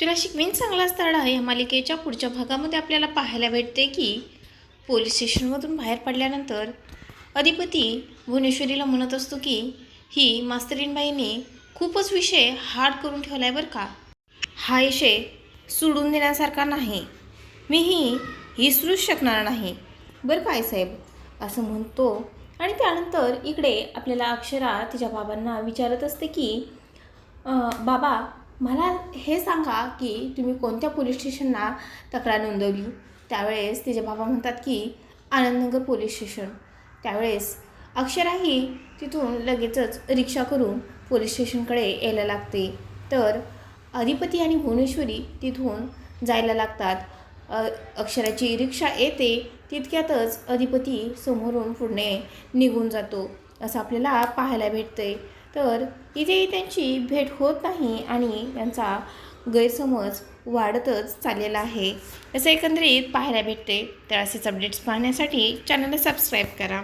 तुला शिकवीन चांगला तडा या मालिकेच्या पुढच्या भागामध्ये आपल्याला पाहायला भेटते की पोलीस स्टेशनमधून बाहेर पडल्यानंतर अधिपती भुवनेश्वरीला म्हणत असतो की ही मास्तरीनबाईने खूपच विषय हार्ड करून ठेवला आहे बरं का. हा विषय सोडून देण्यासारखा नाही. मीही विसरूच शकणार नाही. बरं काय साहेब? असं म्हणतो. आणि त्यानंतर इकडे आपल्याला अक्षरा तिच्या बाबांना विचारत असते की बाबा मला हे सांगा की तुम्ही कोणत्या पोलीस स्टेशनला तक्रार नोंदवली? त्यावेळेस तिचे बाबा म्हणतात की आनंदनगर पोलीस स्टेशन. त्यावेळेस अक्षराही तिथून लगेचच रिक्षा करून पोलीस स्टेशनकडे यायला लागते. तर अधिपती आणि भुवनेश्वरी तिथून जायला लागतात. अक्षराची रिक्षा येते तितक्यातच अधिपती समोरून पुढे निघून जातो. असं आपल्याला पाहायला भेटते तर इथेही त्यांची भेट होत नाही आणि त्यांचा गैरसमज वाढतच चाललेला आहे. असं एकंदरीत पाहायला भेटते. तर असेच अपडेट्स पाहण्यासाठी चॅनलला सबस्क्राईब करा.